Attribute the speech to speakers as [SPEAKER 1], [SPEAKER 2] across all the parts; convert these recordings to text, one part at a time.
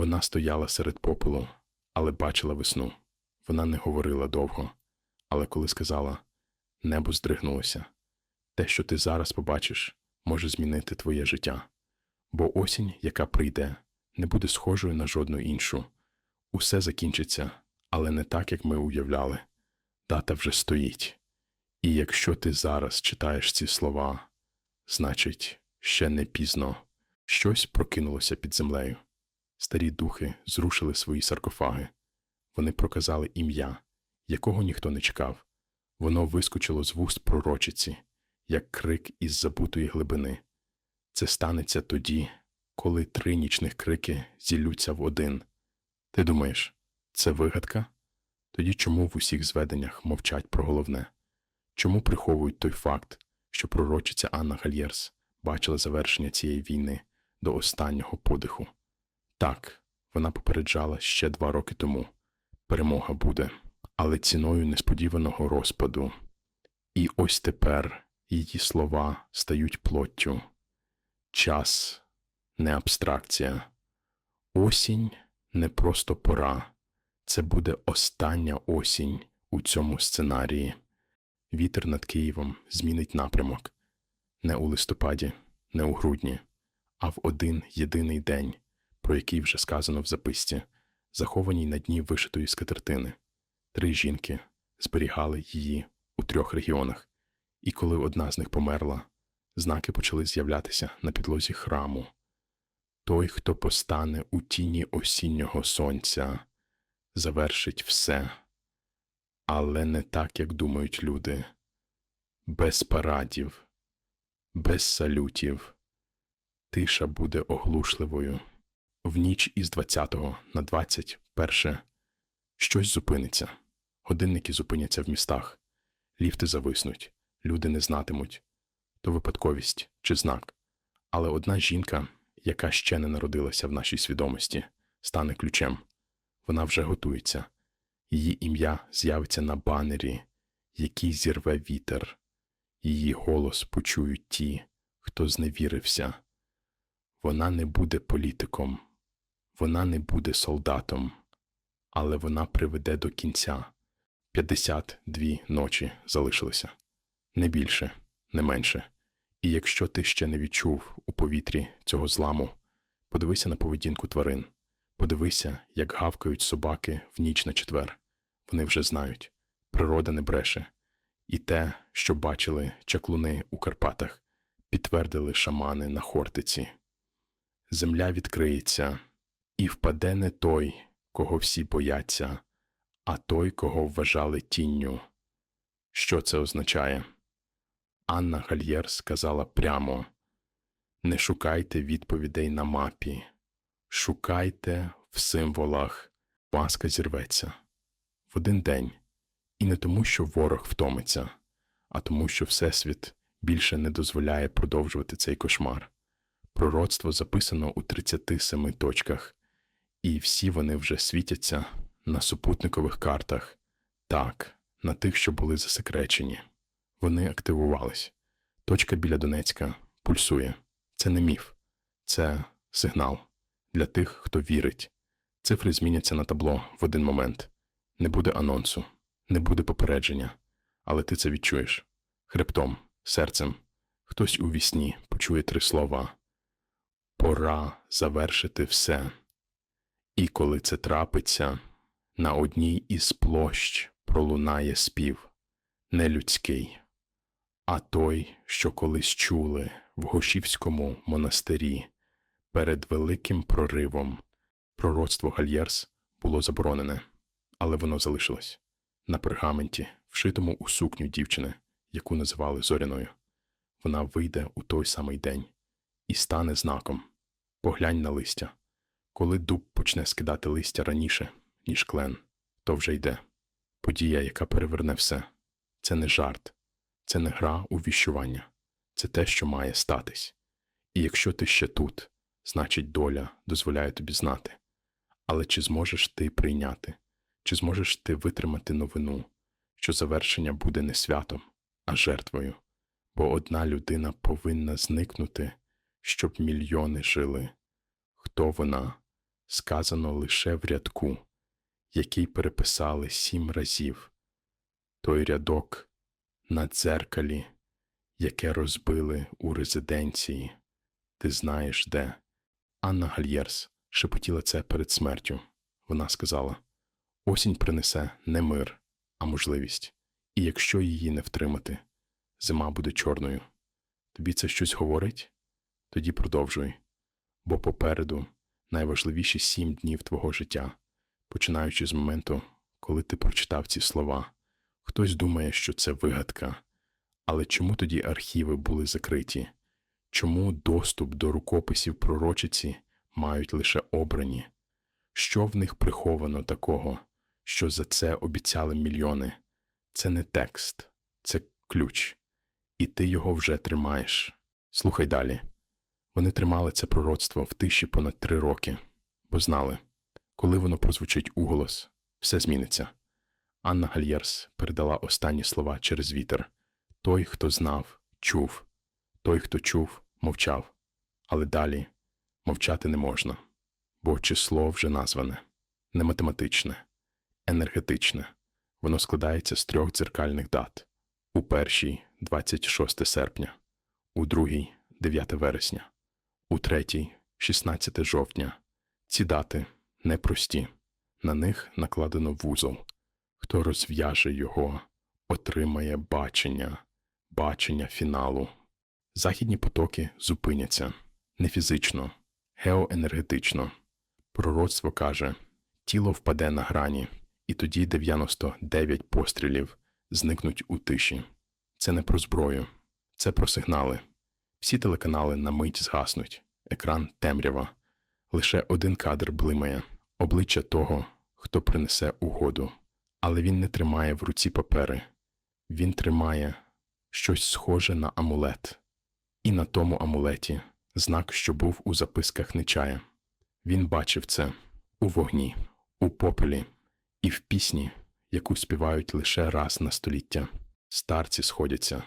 [SPEAKER 1] Вона стояла серед попелу, але бачила весну. Вона не говорила довго, але коли сказала небо здригнулося. Те, що ти зараз побачиш, може змінити твоє життя. Бо осінь, яка прийде, не буде схожою на жодну іншу. Усе закінчиться, але не так, як ми уявляли. Дата вже стоїть. І якщо ти зараз читаєш ці слова, значить, ще не пізно. Щось прокинулося під землею. Старі духи зрушили свої саркофаги. Вони проказали ім'я, якого ніхто не чекав. Воно вискочило з вуст пророчиці, як крик із забутої глибини. Це станеться тоді, коли три нічних крики зіллються в один. Ти думаєш, це вигадка? Тоді чому в усіх зведеннях мовчать про головне? Чому приховують той факт, що пророчиця Анна Гальєрс бачила завершення цієї війни до останнього подиху? Так, вона попереджала ще два роки тому. Перемога буде, але ціною несподіваного розпаду. І ось тепер її слова стають плоттю. Час не абстракція. Осінь не просто пора. Це буде остання осінь у цьому сценарії. Вітер над Києвом змінить напрямок не у листопаді, не у грудні, а в один єдиний день, про який вже сказано в записці, захованій на дні вишитої скатертини. Три жінки зберігали її у трьох регіонах, і коли одна з них померла, знаки почали з'являтися на підлозі храму. Той, хто постане у тіні осіннього сонця, завершить все, але не так, як думають люди, без парадів, без салютів. Тиша буде оглушливою. В ніч із 20 на 21 щось зупиниться. Годинники зупиняться в містах, ліфти зависнуть, люди не знатимуть то випадковість чи знак. Але одна жінка, яка ще не народилася в нашій свідомості, стане ключем. Вона вже готується. Її ім'я з'явиться на банері, який зірве вітер. Її голос почують ті, хто зневірився. Вона не буде політиком, вона не буде солдатом, але вона приведе до кінця. 52 ночі залишилося. Не більше, не менше. І якщо ти ще не відчув у повітрі цього зламу, подивися на поведінку тварин, подивися, як гавкають собаки в ніч на четвер. Вони вже знають, природа не бреше, і те, що бачили чаклуни у Карпатах, підтвердили шамани на Хортиці. Земля відкриється, і впаде не той, кого всі бояться, а той, кого вважали тінню. Що це означає? Анна Гальєр сказала прямо Не шукайте відповідей на мапі, шукайте в символах, паска зірветься в один день, і не тому, що ворог втомиться, а тому, що Всесвіт більше не дозволяє продовжувати цей кошмар. Пророцтво записано у 37 точках, і всі вони вже світяться на супутникових картах, так, на тих, що були засекречені. Вони активувались. Точка біля Донецька пульсує. Це не міф, це сигнал для тих, хто вірить. Цифри зміняться на табло в один момент. Не буде анонсу, не буде попередження, але ти це відчуєш хребтом, серцем. Хтось у вісні почує три слова Пора завершити все. І коли це трапиться, на одній із площ пролунає спів нелюдський, а той, що колись чули в Гошівському монастирі перед великим проривом. Пророцтво Гальєрс було заборонене, але воно залишилось на пергаменті, вшитому у сукню дівчини, яку називали Зоряною. Вона вийде у той самий день і стане знаком. Поглянь на листя. Коли дуб почне скидати листя раніше, ніж клен, то вже йде. Подія, яка переверне все. Це не жарт, це не гра у віщування, це те, що має статись. І якщо ти ще тут, значить доля дозволяє тобі знати. Але чи зможеш ти прийняти, чи зможеш ти витримати новину, що завершення буде не святом, а жертвою? Бо одна людина повинна зникнути, щоб мільйони жили. Хто вона? сказано лише в рядку, який переписали сім разів. Той рядок на дзеркалі, яке розбили у резиденції. Ти знаєш де. Анна Гальєрс шепотіла це перед смертю. Вона сказала: Осінь принесе не мир, а можливість. І якщо її не втримати, зима буде чорною. Тобі це щось говорить? Тоді продовжуй. Бо попереду найважливіші сім днів твого життя, починаючи з моменту, коли ти прочитав ці слова. Хтось думає, що це вигадка. Але чому тоді архіви були закриті? Чому доступ до рукописів пророчиці мають лише обрані? Що в них приховано такого, що за це обіцяли мільйони? Це не текст, це ключ. І ти його вже тримаєш. Слухай далі. Вони тримали це пророцтво в тиші понад три роки, бо знали, коли воно прозвучить уголос, все зміниться. Анна Гальєрс передала останні слова через вітер. Той, хто знав, чув, той, хто чув, мовчав. Але далі мовчати не можна, бо число вже назване не математичне, енергетичне. Воно складається з трьох дзеркальних дат: у першій 26 серпня, у другій 9 вересня, у третій 16 жовтня. Ці дати непрості. На них накладено вузол. Хто розв'яже його, отримає бачення, бачення фіналу. Західні потоки зупиняться не фізично, геоенергетично. Пророцтво каже, тіло впаде на грані, і тоді 99 пострілів зникнуть у тиші. Це не про зброю, це про сигнали. Всі телеканали на мить згаснуть, екран темрява. Лише один кадр блимає, обличчя того, хто принесе угоду. Але він не тримає в руці папери, він тримає щось схоже на амулет, і на тому амулеті знак, що був у записках Нечая. Він бачив це у вогні, у попелі і в пісні, яку співають лише раз на століття. Старці сходяться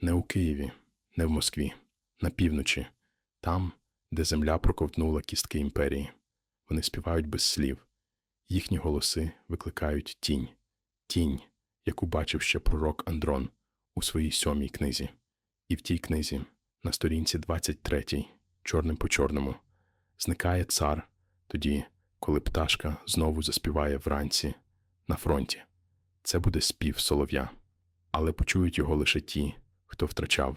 [SPEAKER 1] не у Києві, не в Москві, на півночі, там, де земля проковтнула кістки імперії. Вони співають без слів, їхні голоси викликають тінь, тінь, яку бачив ще пророк Андрон у своїй сьомій книзі. І в тій книзі, на сторінці 23, чорним по чорному, зникає цар тоді, коли пташка знову заспіває вранці на фронті. Це буде спів солов'я, але почують його лише ті, хто втрачав,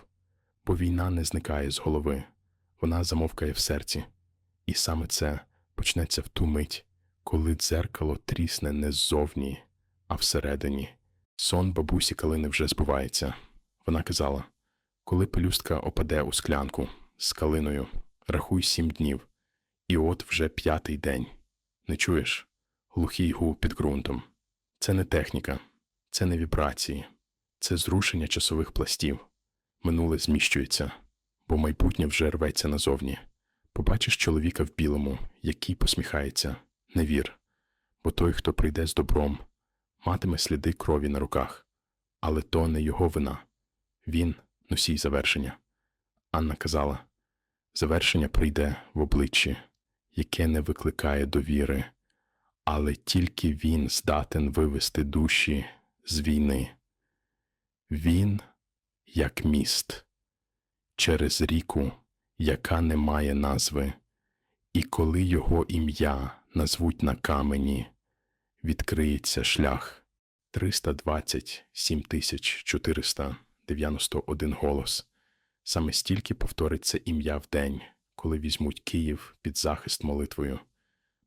[SPEAKER 1] бо війна не зникає з голови, вона замовкає в серці, і саме це почнеться в ту мить, коли дзеркало трісне не ззовні, а всередині. Сон бабусі Калини вже збувається. Вона казала: коли пелюстка опаде у склянку з калиною, рахуй сім днів, і от вже п'ятий день. Не чуєш? Глухий гул під ґрунтом. Це не техніка, це не вібрації, це зрушення часових пластів. Минуле зміщується, бо майбутнє вже рветься назовні. Побачиш чоловіка в білому, який посміхається, не вір, бо той, хто прийде з добром, матиме сліди крові на руках, але то не його вина. Він носій завершення. Анна казала завершення прийде в обличчі, яке не викликає довіри, але тільки він здатен вивести душі з війни. Він, як міст, через ріку, яка не має назви, і коли його ім'я назвуть на камені, відкриється шлях 327 491 голос. Саме стільки повториться ім'я в день, коли візьмуть Київ під захист молитвою.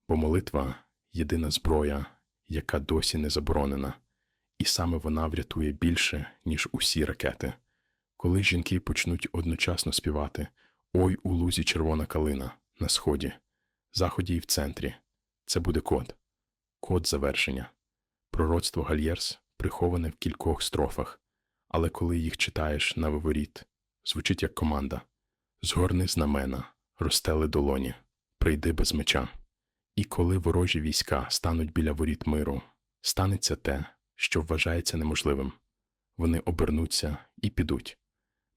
[SPEAKER 1] Бо молитва єдина зброя, яка досі не заборонена, і саме вона врятує більше, ніж усі ракети. Коли жінки почнуть одночасно співати Ой у лузі червона калина на сході, заході і в центрі, це буде код код завершення. Пророцтво Гальєрс приховане в кількох строфах, але коли їх читаєш на виворіт, звучить як команда Згорни знамена, розстели долоні, прийди без меча. І коли ворожі війська стануть біля воріт миру, станеться те, що вважається неможливим. Вони обернуться і підуть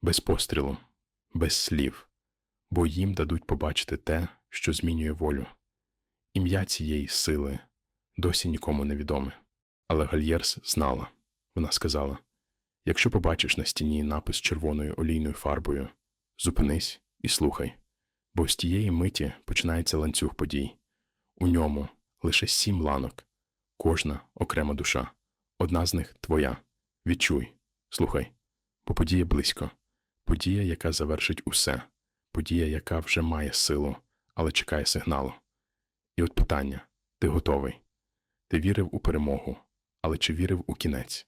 [SPEAKER 1] без пострілу, без слів, бо їм дадуть побачити те, що змінює волю. Ім'я цієї сили досі нікому не відоме. Але Гальєрс знала. Вона сказала: якщо побачиш на стіні напис червоною олійною фарбою, зупинись і слухай, бо з тієї миті починається ланцюг подій. У ньому лише сім ланок, кожна окрема душа. Одна з них твоя. Відчуй, слухай, бо подія близько, подія, яка завершить усе, подія, яка вже має силу, але чекає сигналу. І от питання: ти готовий? Ти вірив у перемогу, але чи вірив у кінець?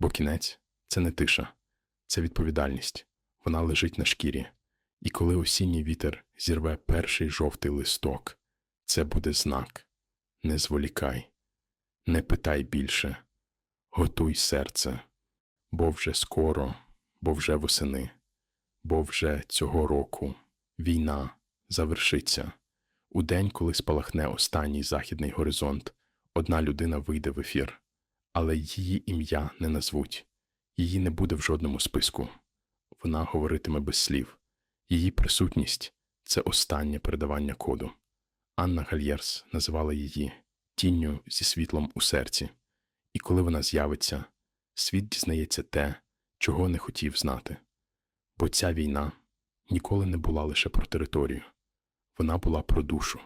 [SPEAKER 1] Бо кінець це не тиша, це відповідальність. Вона лежить на шкірі. І коли осінній вітер зірве перший жовтий листок, це буде знак. Не зволікай, не питай більше, готуй серце, бо вже скоро, бо вже восени, бо вже цього року війна завершиться. У день, коли спалахне останній західний горизонт, одна людина вийде в ефір, але її ім'я не назвуть, її не буде в жодному списку. Вона говоритиме без слів. Її присутність це останнє передавання коду. Анна Гальєрс називала її тінню зі світлом у серці, і коли вона з'явиться, світ дізнається те, чого не хотів знати. Бо ця війна ніколи не була лише про територію, вона була про душу.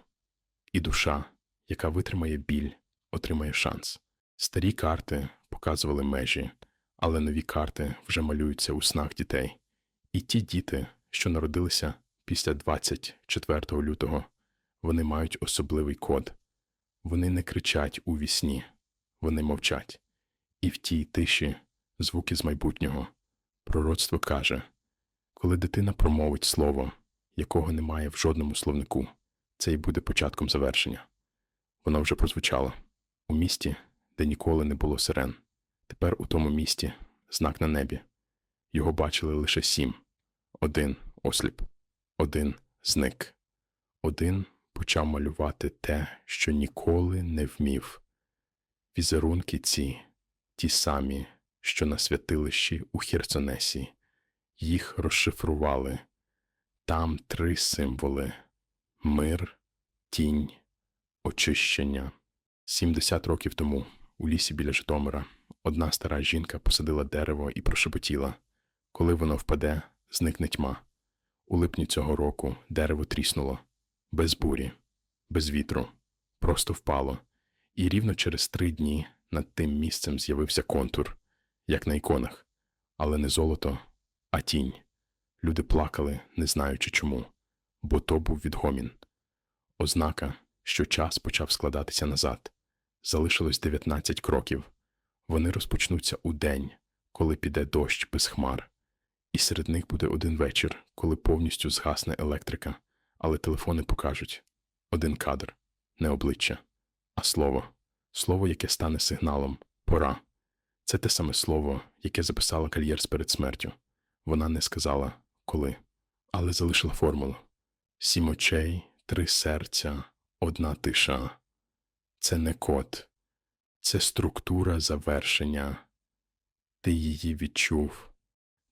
[SPEAKER 1] І душа, яка витримає біль, отримає шанс. Старі карти показували межі, але нові карти вже малюються у снах дітей. І ті діти, що народилися після 24 лютого, вони мають особливий код. Вони не кричать у вісні, вони мовчать. І в тій тиші звуки з майбутнього. Пророцтво каже, коли дитина промовить слово, якого немає в жодному словнику, це й буде початком завершення. Воно вже прозвучало у місті, де ніколи не було сирен. Тепер у тому місті знак на небі. Його бачили лише сім. Один осліп, один зник, один почав малювати те, що ніколи не вмів. Візерунки ці, ті самі, що на святилищі у Херсонесі, їх розшифрували. Там три символи мир, тінь, очищення. 70 років тому, у лісі біля Житомира, одна стара жінка посадила дерево і прошепотіла коли воно впаде, зникне тьма. У липні цього року дерево тріснуло, без бурі, без вітру, просто впало, і рівно через три дні над тим місцем з'явився контур, як на іконах, але не золото, а тінь. Люди плакали, не знаючи чому, бо то був відгомін. Ознака, що час почав складатися назад. Залишилось 19 кроків. Вони розпочнуться у день, коли піде дощ без хмар. І серед них буде один вечір, коли повністю згасне електрика, але телефони покажуть один кадр, не обличчя, а слово, слово, яке стане сигналом пора. Це те саме слово, яке записала Кальєрс перед смертю. Вона не сказала коли, але залишила формулу сім очей, три серця, одна тиша. Це не код, це структура завершення. Ти її відчув.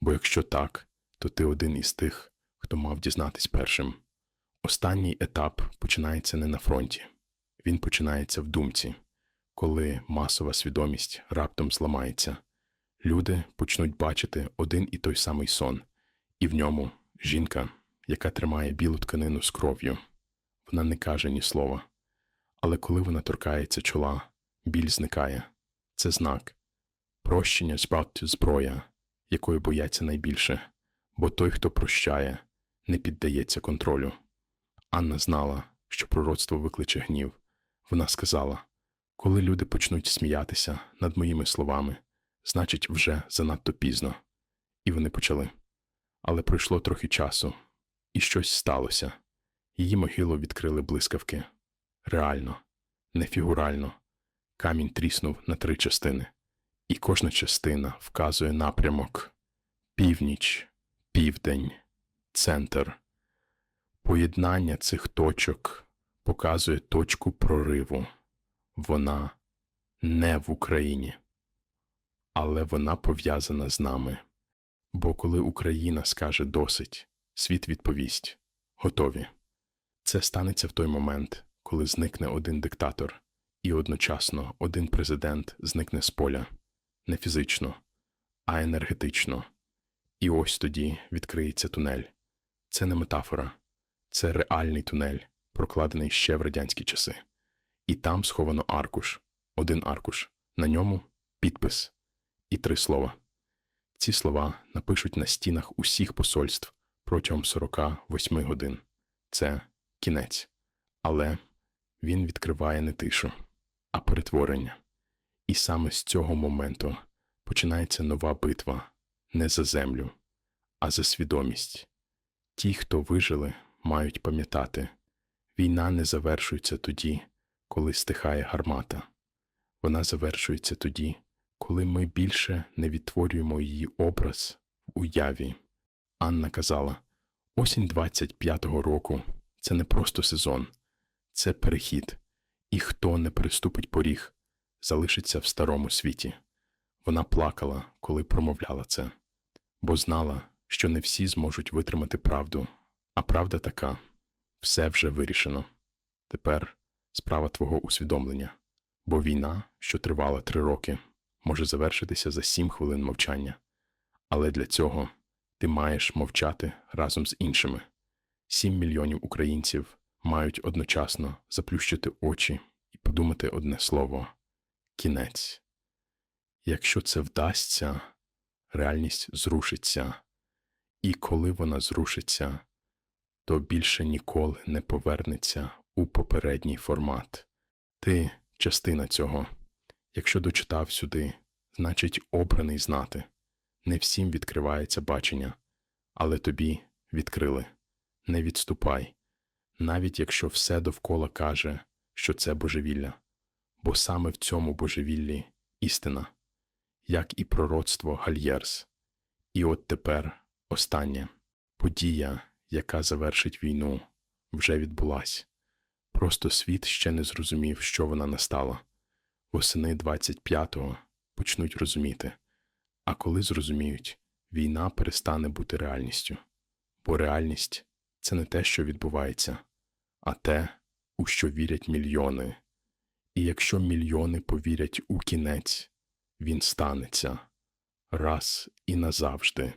[SPEAKER 1] Бо якщо так, то ти один із тих, хто мав дізнатись першим. Останній етап починається не на фронті, він починається в думці, коли масова свідомість раптом зламається. Люди почнуть бачити один і той самий сон, і в ньому жінка, яка тримає білу тканину з кров'ю. Вона не каже ні слова. Але коли вона торкається чола, біль зникає. Це знак. Прощення збавтю зброя якої бояться найбільше, бо той, хто прощає, не піддається контролю. Анна знала, що пророцтво викличе гнів. Вона сказала коли люди почнуть сміятися над моїми словами, значить, вже занадто пізно. І вони почали. Але пройшло трохи часу, і щось сталося. Її могилу відкрили блискавки. Реально, не фігурально. Камінь тріснув на три частини і кожна частина вказує напрямок північ, південь, центр. Поєднання цих точок показує точку прориву. Вона не в Україні, але вона пов'язана з нами. Бо коли Україна скаже досить, світ відповість готові. Це станеться в той момент, коли зникне один диктатор, і одночасно один президент зникне з поля не фізично, а енергетично. І ось тоді відкриється тунель. Це не метафора, це реальний тунель, прокладений ще в радянські часи. І там сховано аркуш, один аркуш, на ньому підпис і три слова. Ці слова напишуть на стінах усіх посольств протягом 48 годин. Це кінець. Але він відкриває не тишу, а перетворення. І саме з цього моменту починається нова битва не за землю, а за свідомість. Ті, хто вижили, мають пам'ятати війна не завершується тоді, коли стихає гармата. Вона завершується тоді, коли ми більше не відтворюємо її образ в уяві. Анна казала: осінь 25-го року це не просто сезон, це перехід, і хто не переступить поріг, залишиться в старому світі. Вона плакала, коли промовляла це, бо знала, що не всі зможуть витримати правду, а правда така все вже вирішено. Тепер справа твого усвідомлення, бо війна, що тривала три роки, може завершитися за сім хвилин мовчання. Але для цього ти маєш мовчати разом з іншими. Сім мільйонів українців мають одночасно заплющити очі і подумати одне слово кінець. Якщо це вдасться, реальність зрушиться, і коли вона зрушиться, то більше ніколи не повернеться у попередній формат. Ти частина цього. Якщо дочитав сюди, значить обраний знати. Не всім відкривається бачення, але тобі відкрили. Не відступай, навіть якщо все довкола каже, що це божевілля, бо саме в цьому божевіллі істина, як і пророцтво Гальєрс. І от тепер останнє подія, яка завершить війну, вже відбулась. Просто світ ще не зрозумів, що вона настала. Восени 25-го почнуть розуміти. А коли зрозуміють, війна перестане бути реальністю. Бо реальність це не те, що відбувається, а те, у що вірять мільйони. І якщо мільйони повірять у кінець, він станеться раз і назавжди.